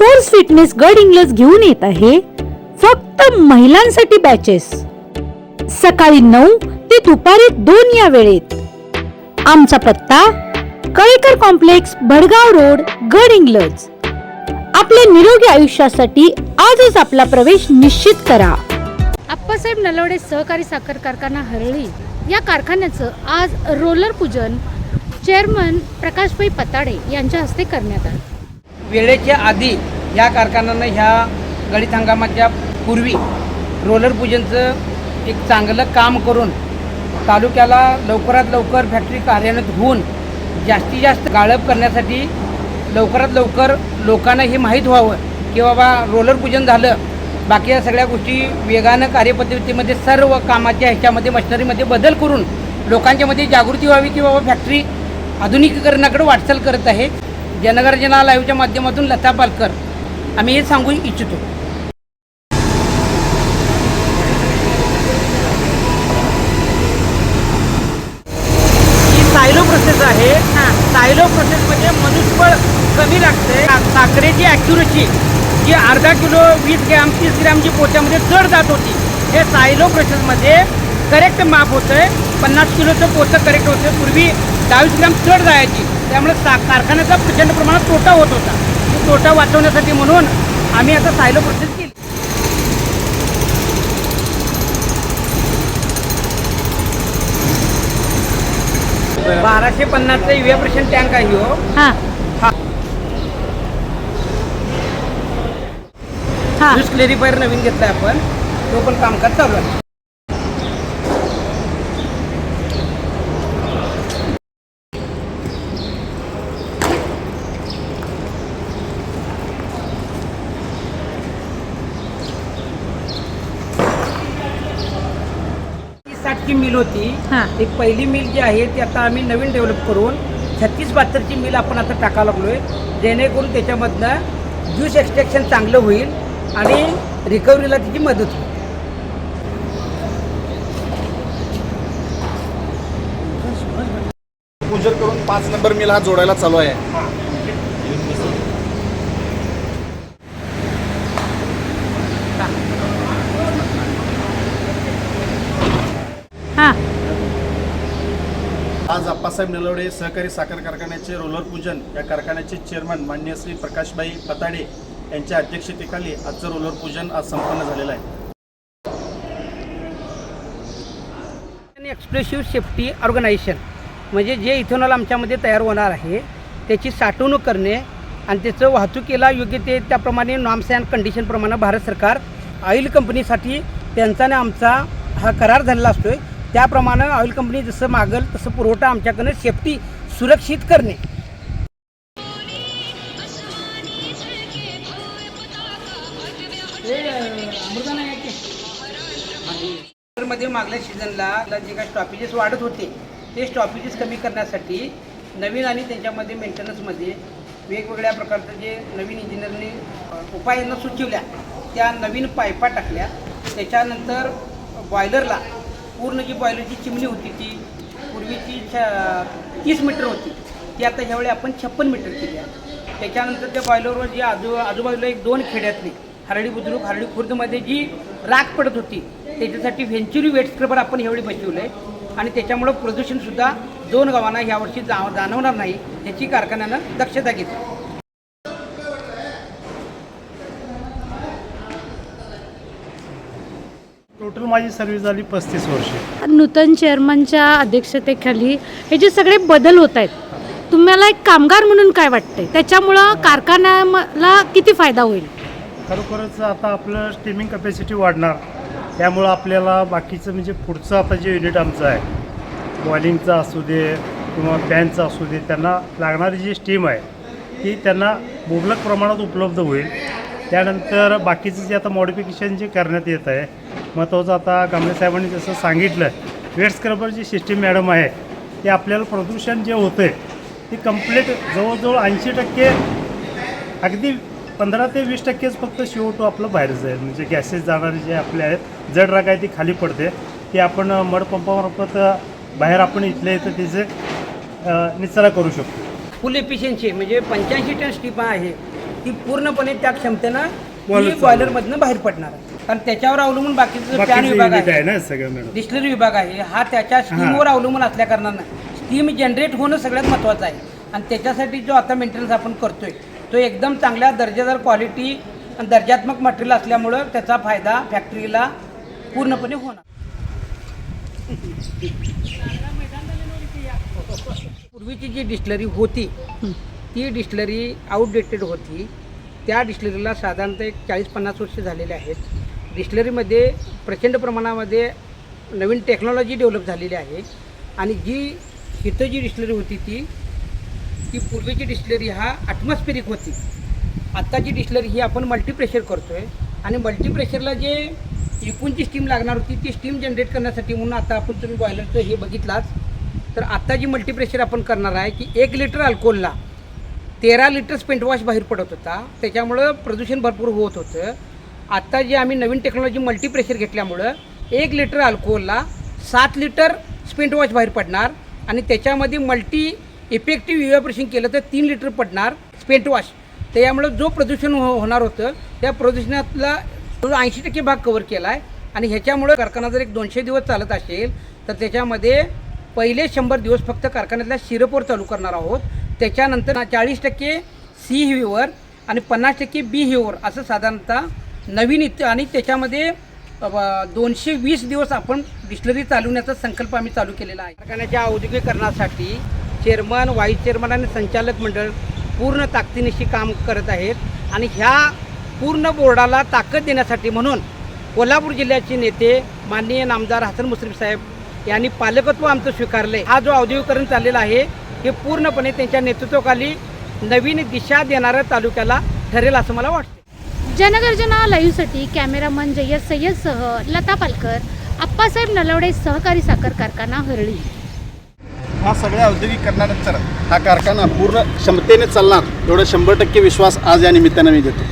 Force fitness गड इंग्लज घेऊन येत आहे. फक्त महिलांसाठी बॅचेस सकाळी नऊ ते दुपारी दोन या वेळेत. आमचा पत्ता कळेकर कॉम्प्लेक्स भडगाव रोड गड इंग्लज आपल्या निरोगी आयुष्यासाठी आजच आपला प्रवेश निश्चित करा. आप्पासाहेब नलवडे सहकारी साखर कारखाना हरळी या कारखान्याचं आज रोलर पूजन चेअरमन प्रकाशभाई पताडे यांच्या हस्ते करण्यात आलं. वेळेच्या आधी ह्या कारखान्यानं ह्या गळीत हंगामाच्या पूर्वी रोलर पूजनचं एक चांगलं काम करून तालुक्याला लवकरात लवकर फॅक्टरी कार्यान्वित होऊन जास्तीत जास्त गाळप करण्यासाठी लवकरात लवकर लोकांना हे माहीत व्हावं की बाबा रोलर पूजन झालं बाकी या सगळ्या गोष्टी वेगानं कार्यपद्धतीमध्ये सर्व कामाच्या ह्याच्यामध्ये मशिनरीमध्ये बदल करून लोकांच्यामध्ये जागृती व्हावी की बाबा फॅक्टरी आधुनिकीकरणाकडे वाटचाल करत आहे. जनगर्जना लाईव्हच्या माध्यमातून लता पालकर. आम्ही हे सांगू इच्छितो. ही सायलो प्रोसेस आहे. सायलो प्रोसेसमध्ये मनुष्यबळ कमी लागते. साखरेची ॲक्युरेसी जी अर्धा किलो वीस ग्रॅम तीस ग्रॅमची पोत्यामध्ये चढ जात होती हे सायलो प्रोसेसमध्ये करेक्ट माप होतं आहे पन्नास किलोचं पोतं करेक्ट होतं पूर्वी दहावीस ग्रॅम चढ जायची. त्यामुळे सा कारखान्याचा प्रचंड प्रमाणात तोटा होत होता. तो तोटा वाचवण्यासाठी म्हणून आम्ही आता सायलो प्रोसेस केली. बाराशे पन्नासचा इव्हॅप्रेशन टँक आहे हो. हां. क्लेरिफायर नवीन घेतलाय आपण. तो पण कामकाज चालू आहे. साठची मिल होती हां. एक पहिली मिल जी आहे ती आता आम्ही नवीन डेव्हलप करून छत्तीस बहात्तरची मिल आपण आता टाका लागलोय. जेणेकरून त्याच्यामधनं ज्यूस एक्सट्रॅक्शन चांगलं होईल आणि रिकव्हरीला तिची मदत होईल. पूजन करून पाच नंबर मिल हा जोडायला चालू आहे. आज आप्पासाहेब निलवडे सहकारी साखर कारखान्याचे रोलर पूजन या कारखान्याचे चेअरमन मान्य श्री प्रकाशभाई पताडे यांच्या अध्यक्षतेखाली आजचं रोलर पूजन आज संपन्न झालेलं आहे. आणि एक्सप्रेसिव्ह सेफ्टी ऑर्गनायझेशन म्हणजे जे इथेनॉल आमच्यामध्ये तयार होणार आहे त्याची साठवणूक करणे आणि त्याचं वाहतुकीला योग्य ते त्याप्रमाणे नॉम्स अँड कंडिशनप्रमाणे भारत सरकार ऑइल कंपनीसाठी त्यांचा आणि आमचा हा करार झालेला असतो आहे त्याप्रमाणे ऑइल कंपनी जसं मागल तसं पुरवठा आमच्याकडनं सेफ्टी सुरक्षित करणे. मध्ये मागल्या सीझनला जे काही स्टॉपेजेस वाढत होते ते स्टॉपेजेस कमी करण्यासाठी नवीन आणि त्यांच्यामध्ये मेंटेनन्समध्ये वेगवेगळ्या प्रकारचं जे नवीन इंजिनियरने उपायांना उपाययोजना सुचवल्या त्या नवीन पायपा टाकल्या. त्याच्यानंतर बॉयलरला पूर्ण जी बॉयलरची चिमणी होती ती पूर्वीची छ तीस मीटर होती. ती आता ह्यावेळी आपण छप्पन मीटर केली आहे. त्याच्यानंतर त्या बॉयलरवर जी आजू आजूबाजूला एक दोन खेड्यातली हरडी बुद्रुक हरडी खुर्दमध्ये जी राख पडत होती त्याच्यासाठी व्हेंच्युरी वेट स्क्रबर आपण ह्यावेळी बसवलं आहे आणि त्याच्यामुळं प्रदूषणसुद्धा दोन गावांना ह्यावर्षी जा जाणवणार नाही याची कारखान्यानं दक्षता घेतली. टोटल माझी सर्व्हिस झाली पस्तीस वर्ष. नूतन चेअरमनच्या अध्यक्षतेखाली हे जे सगळे बदल होत आहेत तुम्हाला एक कामगार म्हणून काय वाटतंय? त्याच्यामुळं कारखान्याला किती फायदा होईल? खरोखरच आता आपलं स्टीमिंग कपॅसिटी वाढणार. त्यामुळं आपल्याला बाकीचं म्हणजे पुढचं आता जे युनिट आमचं आहे बॉलिंगचं असू दे किंवा फॅनचं असू दे त्यांना लागणारी जी स्टीम आहे ती त्यांना मुबलक प्रमाणात उपलब्ध होईल. त्यानंतर बाकीचं जे आता मॉडिफिकेशन जे करण्यात येत आहे महत्त्वाचं आता कांबळे साहेबांनी जसं सांगितलं वेट स्क्रबर जी सिस्टीम मॅडम आहे ते आपल्याला प्रदूषण जे होतं आहे ते कंप्लीट जवळजवळ ऐंशी टक्के अगदी पंधरा ते वीस टक्केच फक्त सी टू आपलं बाहेर जाईल. म्हणजे गॅसेस जाणारे जे आपले आहेत जड राग आहे ती खाली पडते. ती आपण अ, मड पंपामार्फत अ, बाहेर आपण इथल्या इथं तिचे निचरा करू शकतो. फुल एफिशियन्सी म्हणजे पंच्याऐंशी टन स्टीपा आहे ती पूर्णपणे त्या क्षमतेनं बॉयलरमधनं बाहेर पडणार आहे. कारण त्याच्यावर अवलंबून बाकीचं बाकीचे विभाग आहे आहे ना सगळं मॅडम डिस्टिलरी विभाग आहे हा त्याच्या स्टीमवर अवलंबून असल्या कारणानं स्टीम जनरेट होणं सगळ्यात महत्त्वाचं आहे. आणि त्याच्यासाठी जो आता मेंटेनन्स आपण करतोय तो एकदम चांगल्या दर्जेदार क्वालिटी आणि दर्जात्मक मटेरियल असल्यामुळं त्याचा फायदा फॅक्टरीला पूर्णपणे होणार. पूर्वीची जी डिस्टलरी होती ती डिस्टलरी आउटडेटेड होती. त्या डिस्टलरीला साधारणतः एक चाळीस पन्नास वर्ष झालेले आहेत. डिस्टलरीमध्ये प्रचंड प्रमाणामध्ये नवीन टेक्नॉलॉजी डेव्हलप झालेली आहे. आणि जी इथं जी डिस्टलरी होती ती ती पूर्वीची डिस्टलरी हा ॲटमॉस्फेरिक होती. आत्ताची डिस्टलरी ही आपण मल्टीप्रेशर करतो आहे आणि मल्टीप्रेशरला जे एकूणची स्टीम लागणार होती ती स्टीम जनरेट करण्यासाठी म्हणून आता आपण तुम्ही बॉयलरचं हे बघितलाच तर आत्ता जी मल्टीप्रेशर आपण करणार आहे की एक लिटर अल्कोहोलला तेरा लिटर स्पेंटवॉश बाहेर पडत होता. त्याच्यामुळं प्रदूषण भरपूर होत होतं. आत्ता जे आम्ही नवीन टेक्नॉलॉजी मल्टीप्रेशर घेतल्यामुळं एक लिटर अल्कोहोलला सात लिटर स्पेंट वॉश बाहेर पडणार आणि त्याच्यामध्ये मल्टी इफेक्टिव्ह इव्हॅपरेशन केलं तर तीन लिटर पडणार स्पेंट वॉश त्यामुळं जो प्रदूषण हो होणार होतं त्या प्रदूषणातला जो ऐंशी टक्के भाग कवर केला आहे आणि ह्याच्यामुळं कारखाना जर एक दोनशे दिवस चालत असेल तर त्याच्यामध्ये पहिले शंभर दिवस फक्त कारखान्यातल्या शिरपवर चालू करणार आहोत. त्याच्यानंतर चाळीस टक्के सी हिवर आणि पन्नास टक्के बी हिवर असं साधारणतः नवीन इथं आणि त्याच्यामध्ये दोनशे वीस दिवस आपण डिस्टलरी चालवण्याचा संकल्प आम्ही चालू केलेला आहे. कारखान्याच्या औद्योगिकरणासाठी चेअरमन वाईस चेअरमन आणि संचालक मंडळ पूर्ण ताकदीनिशी काम करत आहेत आणि ह्या पूर्ण बोर्डाला ताकद देण्यासाठी म्हणून कोल्हापूर जिल्ह्याचे नेते माननीय नामदार हसन मुश्रीफ साहेब यांनी पालकत्व आमचं स्वीकारलं. आहे हा जो औद्योगिकरण चाललेला आहे हे पूर्णपणे त्यांच्या नेतृत्वाखाली नवीन दिशा देणाऱ्या तालुक्याला ठरेल असं मला वाटतं. जनगर्जना लाईव्हसाठी कॅमेरामन जय्यद सय्यदसह लता पालकर आप्पासाहेब नलवडे सहकारी साखर कारखाना हरळी. हा सगळ्या औद्योगिकरणानंतर हा कारखाना पूर्ण क्षमतेने चालणार एवढा शंभर टक्के विश्वास आज या निमित्तानं मी देतो.